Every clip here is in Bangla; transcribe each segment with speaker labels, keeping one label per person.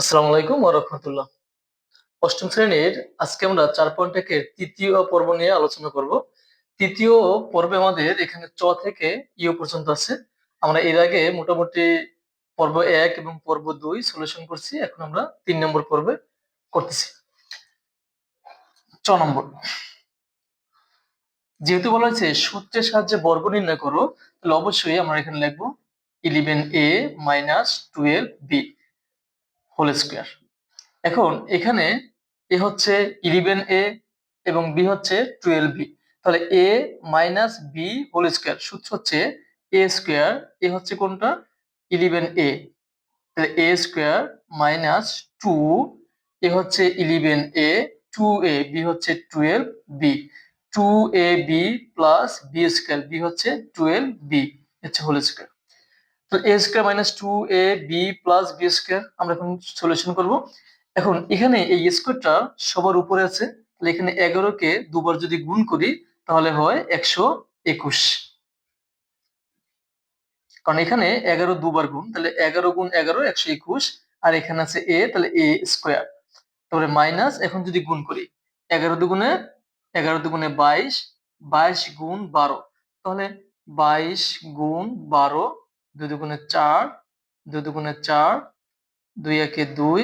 Speaker 1: আসসালামু আলাইকুম রাহমাতুল্লাহ। অষ্টম শ্রেণির আজকে আমরা চার পয়েন্ট একের তৃতীয় পর্ব নিয়ে আলোচনা করব। তৃতীয় পর্বে আমাদের এখানে চ থেকে ইউ পর্যন্ত আছে। আমরা এর আগে মোটামুটি পর্ব এক এবং পর্ব দুই সলিউশন করছি, এখন আমরা তিন নম্বর পর্বে করতেছি। চ নম্বর। যেহেতু বলা হয়েছে সূত্রের সাহায্যে বর্গ নির্ণয় করো, তাহলে অবশ্যই আমরা এখানে লিখব eleven a minus twelve b whole square এখন এখানে এ হচ্ছে ইলেভেন এ এবং বি হচ্ছে টুয়েলভ বি তাহলে a minus b whole square সূত্র হচ্ছে এ স্কোয়ার এ হচ্ছে কোনটা? ইলেভেন এ তাহলে a square minus two a হচ্ছে eleven a two a b হচ্ছে twelve b two a b plus b square b হচ্ছে টুয়েলভ বি হচ্ছে হোল স্কোয়ার তো a square minus two a b plus b square আমরা এখন সলিউশন করব। এখন এখানে এই স্কোয়ারটা সবার উপরে আছে, তাহলে এখানে এগারোকে দুবার যদি গুণ করি, তাহলে হয় একশো একুশ। কারণ এখানে এগারো দুবার গুণ, তাহলে এগারো গুণ এগারো, একশো একুশ, আর এখানে আছে এ তাহলে এ স্কোয়ার তারপরে মাইনাস এখন যদি গুণ করি, এগারো দুগুণে এগারো দুগুণে বাইশ বাইশ গুণ বারো। তাহলে বাইশ গুণ বারো দুই দুগুণে চার, দুই দুগুণে চার, দুই একে দুই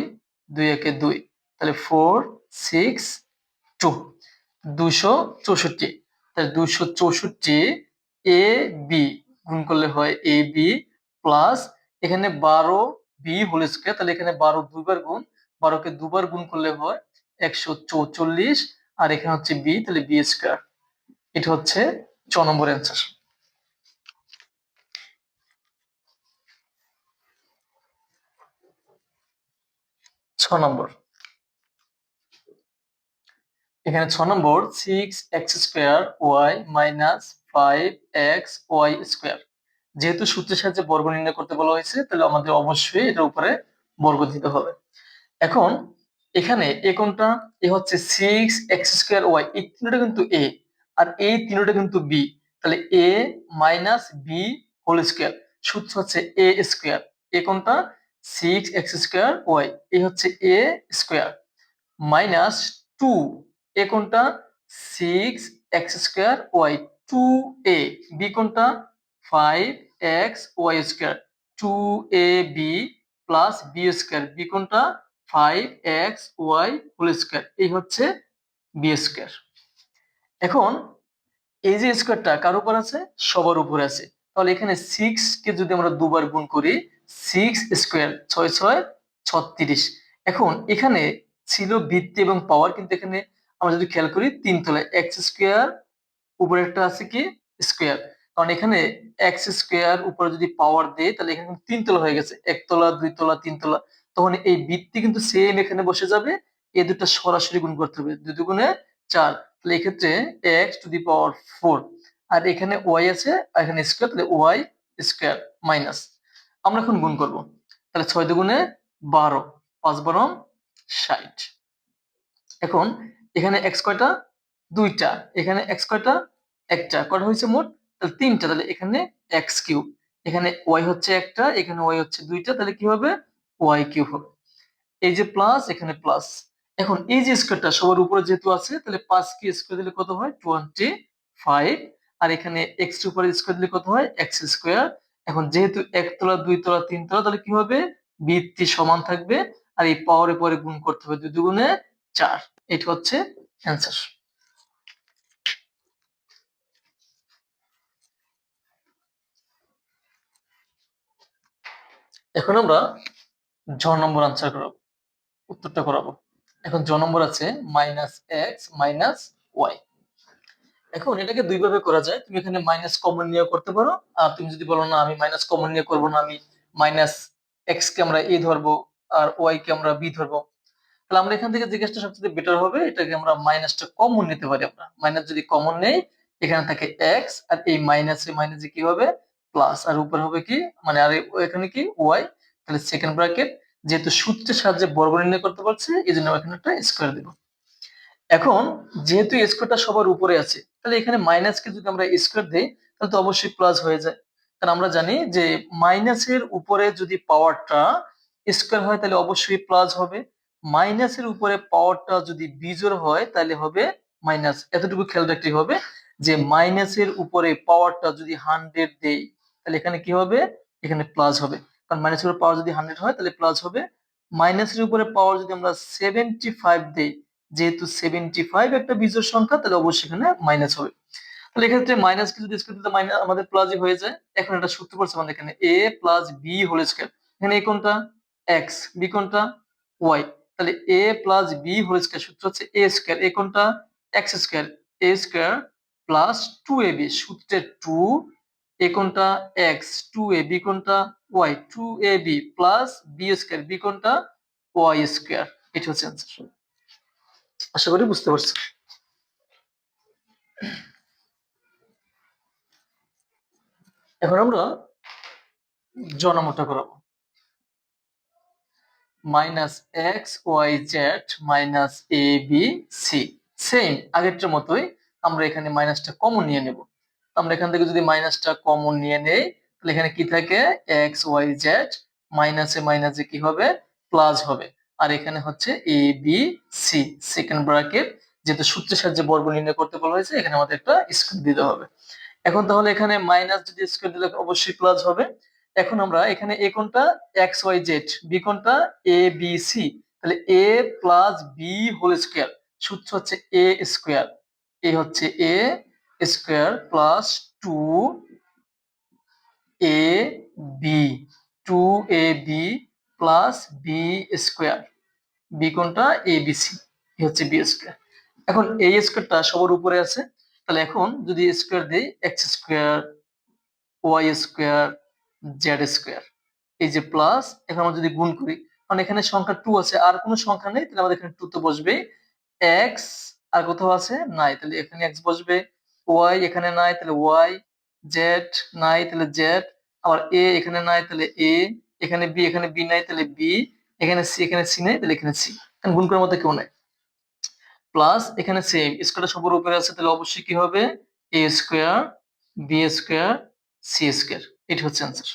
Speaker 1: দুই একে দুই। তাহলে ফোর সিক্স টু দুশো চৌষট্টি। তাহলে দুশো চৌষট্টি এ বি গুণ করলে হয় এ বি প্লাস এখানে বারো বি হোল স্কোয়ার তাহলে এখানে বারো দুইবার গুণ, বারোকে দুবার গুণ করলে হয় একশো চৌচল্লিশ, আর এখানে হচ্ছে বি তাহলে বি স্কোয়ার এটা হচ্ছে ছ নম্বর অ্যান্সার ছ নম্বর। এখানে ছ নম্বর six x square y minus five x y square যেহেতু সূত্রের সাহায্যে বর্গ নির্ণয় করতে বলা হয়েছে, তাহলে আমাদের অবশ্যই এটার উপরে বর্গ দিতে হবে। এখন এখানে এ কোনটা? এ হচ্ছে সিক্স এক্স স্কোয়ার ওয়াই এই তিনটা কিন্তু এ আর এই তিনটা কিন্তু বি তাহলে a minus b whole square সূত্র হচ্ছে এ স্কোয়ার এ কোনটা? Six x square y a হচ্ছে a square minus two a কোনটা? Six x square y two a b কোনটা? Five x y square two a b plus b square b কোনটা? Five x y whole square এই হচ্ছে বি স্কোয়ার এখন এই যে স্কোয়ারটা কার উপর আছে? সবার উপরে আছে। তাহলে এখানে সিক্স কে যদি আমরা দুবার গুণ করি সিক্স স্কোয়ার ছয় ছয় ছত্রিশ। এখন এখানে ছিল ভিত্তি এবং পাওয়ার কিন্তু এখানে আমরা যদি খেয়াল করি, তিন তলায় এক্স স্কোয়ার উপরে একটা আছে কি? স্কোয়ার কারণ এখানে এক্স স্কোয়ার উপরে যদি পাওয়ার দেয় তাহলে এখানে তিন তলা হয়ে গেছে। একতলা দুই তলা, তিন তলা। তখন এই ভিত্তি কিন্তু সেম এখানে বসে যাবে। এই দুটো সরাসরি গুণ করতে হবে। দুগুণে চার। তাহলে এক্ষেত্রে x to the power four আর এখানে ওয়াই আছে এখানে স্কোয়ার তাহলে ওয়াই স্কোয়ার মাইনাস আমরা এখন গুণ করব। তাহলে ছয় দুগুণে বারো, পাঁচ বারো ষাট। এখন এখানে এক্স কয়টা? দুইটা। এখানে এক্স কয়টা? একটা। কয়টা হয়েছে মোট? তাহলে তিনটা। তাহলে এখানে এক্স কিউব। এখানে ওয়াই হচ্ছে একটা, এখানে ওয়াই হচ্ছে দুইটা। তাহলে কি হবে? ওয়াই কিউব হবে। এই যে প্লাস এখানে প্লাস এখন এই যে স্কোয়ারটা সবার উপরে যেহেতু আছে, তাহলে পাঁচ কি স্কোয়ার দিলে কত হয়? টোয়েন্টি ফাইভ আর এখানে এক্স উপরে স্কোয়ার দিলে কত হয়? এক্স স্কোয়ার এখন যেহেতু একতলা দুই তলা, তিন তলা, তাহলে কি হবে? ভিত্তি সমান থাকবে আর এই পাওয়ারে পরে গুণ করতে হবে দুই দুগুণে চার। এটা হচ্ছে অ্যান্সার এখন আমরা জ নম্বর আনসার করাবো, উত্তরটা করাবো। এখন জ নম্বর আছে মাইনাস এক্স মাইনাস ওয়াই এখন এটাকে দুইভাবে করা যায়। তুমি এখানে মাইনাস কমন নিয়ে করতে পারো, আর তুমি যদি বলো না, আমি মাইনাস কমন নিয়ে করব না, আমি মাইনাস এক্স কে আমরা এ ধরবো আর ওয়াই কে আমরা বি ধরবো। তাহলে আমরা এখান থেকে জিজ্ঞাসা সবচেয়ে বেটার হবে, এটাকে আমরা মাইনাসটা কমন নিতে পারি আমরা। মাইনাস যদি কমন নেই, এখানে থাকে এক্স আর এই মাইনাসে মাইনাসে কি হবে? প্লাস আর উপরে হবে কি? মানে আর এখানে কি? ওয়াই তাহলে সেকেন্ড ব্র্যাকেট যেহেতু সূত্রের সাহায্যে বর্গ নির্ণয় করতে পারছে এই জন্য এখানে একটা স্কোয়ার দিব। এখন যেহেতু স্কোয়ারটা সবার উপরে আছে তাহলে এখানে মাইনাসকে যদি আমরা স্কোয়ার দিই তাহলে তো অবশ্যই প্লাস হয়ে যায়। কারণ আমরা জানি যে মাইনাসের উপরে যদি পাওয়ারটা স্কোয়ার হয় তাহলে অবশ্যই প্লাস হবে। মাইনাসের উপরে পাওয়ারটা যদি বিজোর হয় তাহলে হবে মাইনাস এতটুকু খেয়াল রাখতে হবে যে মাইনাসের উপরে পাওয়ারটা যদি হান্ড্রেড দেই তাহলে এখানে কি হবে? এখানে প্লাস হবে। কারণ মাইনাসের উপরে পাওয়ার যদি হান্ড্রেড হয় তাহলে প্লাস হবে। মাইনাসের উপরে পাওয়ার যদি আমরা সেভেন্টি ফাইভ দেই যেহেতু সেভেন্টি ফাইভ একটা বিজোড় সংখ্যা, তাহলে অবশ্যই এখানে মাইনাস হবে। তাহলে এক্ষেত্রে মাইনাস কে যদি স্কোয়ার মাইনাস আমাদের প্লাসই হয়ে যায়, এখন এটা সূত্র পড়ছে আমাদের এখানে a plus b whole square এখানে এ কোনটা? এক্স বি কোনটা? ওয়াই তাহলে a plus b whole square সূত্র হচ্ছে এ স্কোয়ার এ কোনটা? X square a square plus two a b সূত্রে টু এ কোনটা? এক্স টু এ বি কোনটা? Y two a b plus b square b কোনটা? ওয়াই স্কোয়ার এটা হচ্ছে অ্যান্সার আশা করি বুঝতে পারছ। এখন আমরা জ নম্বরটা করাবো। Minus x, y, z, minus a, b, c. Same, আগেরটার মতোই আমরা এখানে মাইনাসটা কমন নিয়ে নেব। আমরা এখান থেকে যদি মাইনাসটা কমন নিয়ে নেই, তাহলে এখানে কি থাকে? এক্স, ওয়াই, জেড, মাইনাসে মাইনাসে কি হবে? প্লাস হবে। আর এখানে হচ্ছে a b c second bracket যেহেতু সূত্রের সাহায্যে বর্গ নির্ণয় করতে বলা হয়েছে, এখানে আমাদের একটা স্কোয়ার দিতে হবে। এখন তাহলে এখানে মাইনাস যদি স্কোয়ার দিলে অবশ্যই প্লাস হবে। এখন আমরা এখানে এ কোনটা? এক্স ওয়াই জেড বি কোনটা? এ বি সি তাহলে a plus b whole square সূত্র হচ্ছে এ স্কোয়ার এ হচ্ছে a square plus two a b two a b plus b square b কোনটা? A, b, c. হচ্ছে বি স্কোয়ার। এখন এই স্কোয়ারটা সবার উপরে আছে। তাহলে এখন যদি স্কোয়ার দিই, x square, y square, z square. এই যে প্লাস, এখন আমরা যদি গুণ করি, কারণ এখানে সংখ্যা টু আছে, আর কোনো সংখ্যা নেই, তাহলে আমাদের এখানে টু তো বসবে এক্স, আর কোথাও আছে? নাই। তাহলে এখানে এক্স বসবে, ওয়াই এখানে নাই, তাহলে ওয়াই, জেড নাই, তাহলে জেড। আবার এ এখানে নাই, তাহলে এ। এখানে বি এখানে বি নাই, তাহলে বি। এখানে সি এখানে সি নাই, তাহলে এখানে সি এখানে গুণ করার মধ্যে কেউ নাই। প্লাস এখানে সেম স্কোয়ারটা সবার উপরে আছে, তাহলে অবশ্যই কি হবে? A square b square c square এটা হচ্ছে অ্যান্সার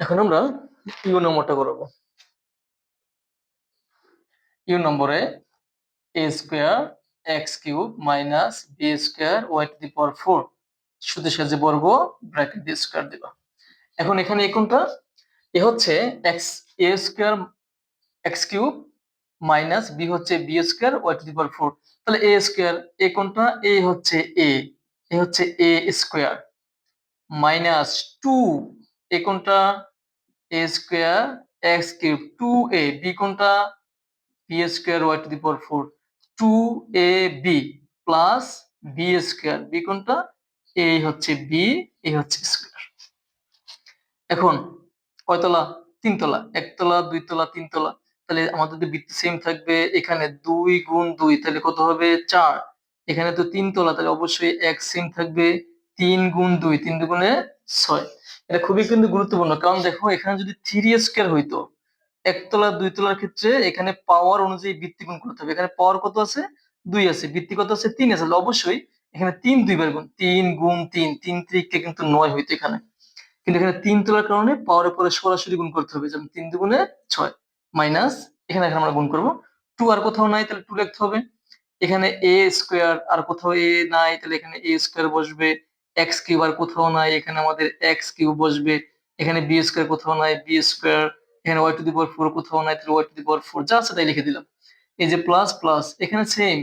Speaker 1: এখন আমরা ইউ নম্বরটা করব। ইউ নম্বরে a square x cube minus b square y to the power four শুধু সাহায্যে বর্গ ব্র্যাকেট দিয়ে স্কোয়ার দিবা। এখন এখানে এই কোনটা এ হচ্ছে x a square x cube minus b হচ্ছে b square y to the power four তাহলে এ স্কোয়ার এ কোনটা এ হচ্ছে এ এ হচ্ছে a square minus two a কোনটা a square x cube two a b কোনটা b square y to the power four two a b plus b square b কোনটা এ হচ্ছে বি, এ হচ্ছে স্কোয়ার। এখন কয়তলা? তিনতলা। একতলা, দুইতলা, তিনতলা। তাহলে আমাদের বৃত্ত সেম থাকবে, এখানে দুই গুণ দুই, তাহলে কত হবে? চার। এখানে তো তিনতলা, তাহলে অবশ্যই এক সেম থাকবে তিন গুণ দুই, তিন দুগুণে ছয়। এটা খুবই কিন্তু গুরুত্বপূর্ণ, কারণ দেখো, এখানে যদি থ্রি স্কোয়ার হইতো, একতলা দুই তলার ক্ষেত্রে এখানে পাওয়ার অনুযায়ী বৃত্তি গুণ করতে হবে। এখানে পাওয়ার কত আছে? দুই আছে। বৃত্তি কত আছে? তিন আছে। অবশ্যই এখানে তিন দুইবার গুণ, তিন গুণ তিন তিন ত্রিককে কিন্তু নয় হইতো এখানে। কিন্তু এখানে তিন তোলার কারণে পাওয়ারের পরে সরাসরি গুণ করতে হবে, যেমন তিন দুগুণে ছয় মাইনাস, এখানে এখানে আমরা গুণ করব। টু আর কোথাও নাই, তাহলে টু লিখতে হবে। এখানে এ স্কোয়ার আর কোথাও এ নাই, তাহলে এখানে এ স্কোয়ার বসবে। এক্স কিউব আর কোথাও নাই, এখানে আমাদের এক্স কিউব বসবে। এখানে বি স্কোয়ার কোথাও নাই, বি স্কোয়ার, এখানে y to the power four কোথাও নাই, তাহলে y to the power four, যা আছে তাই লিখে দিলাম। এই যে প্লাস প্লাস, এখানে সেম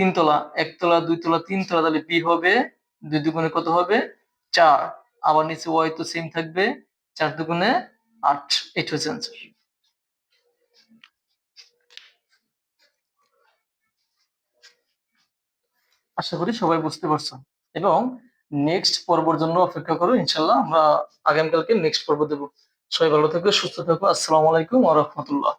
Speaker 1: তিনতলা, একতলা, দুইতলা, তিনতলা তাহলে বি হবে, দুই দুগুণে কত হবে? চার। আবার নিচে ওয়াই তো সেম থাকবে, চার দুগুণে আট এটা হচ্ছে অ্যান্সার আশা করি সবাই বুঝতে পারছ। এবং নেক্সট পর্বর জন্য অপেক্ষা করো ইনশাল্লাহ আমরা আগামীকালকে নেক্সট পর্ব দেবো। সবাই ভালো থাকবে সুস্থ থাকো, আসসালামু আলাইকুম ওয়া রাহমাতুল্লাহ।